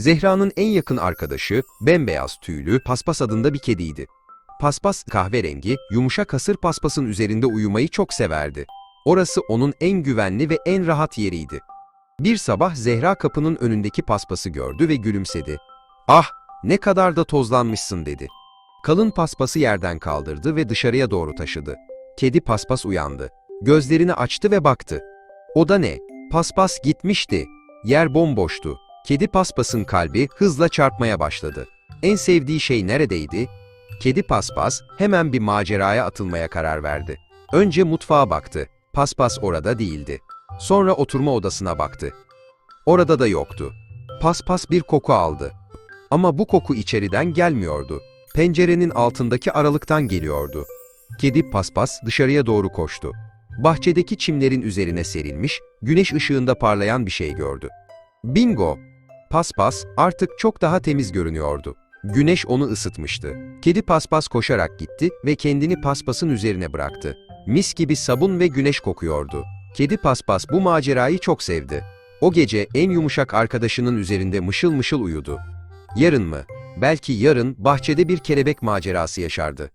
Zehra'nın en yakın arkadaşı bembeyaz tüylü Paspas adında bir kediydi. Paspas kahverengi, yumuşak hasır paspasın üzerinde uyumayı çok severdi. Orası onun en güvenli ve en rahat yeriydi. Bir sabah Zehra kapının önündeki paspası gördü ve gülümsedi. Ah, ne kadar da tozlanmışsın dedi. Kalın paspası yerden kaldırdı ve dışarıya doğru taşıdı. Kedi paspas uyandı. Gözlerini açtı ve baktı. O da ne? Paspas gitmişti. Yer bomboştu. Kedi paspasın kalbi hızla çarpmaya başladı. En sevdiği şey neredeydi? Kedi paspas hemen bir maceraya atılmaya karar verdi. Önce mutfağa baktı. Paspas orada değildi. Sonra oturma odasına baktı. Orada da yoktu. Paspas bir koku aldı. Ama bu koku içeriden gelmiyordu. Pencerenin altındaki aralıktan geliyordu. Kedi paspas dışarıya doğru koştu. Bahçedeki çimlerin üzerine serilmiş, güneş ışığında parlayan bir şey gördü. Bingo! Paspas artık çok daha temiz görünüyordu. Güneş onu ısıtmıştı. Kedi paspas koşarak gitti ve kendini paspasın üzerine bıraktı. Mis gibi sabun ve güneş kokuyordu. Kedi paspas bu macerayı çok sevdi. O gece en yumuşak arkadaşının üzerinde mışıl mışıl uyudu. Yarın mı? Belki yarın bahçede bir kelebek macerası yaşardı.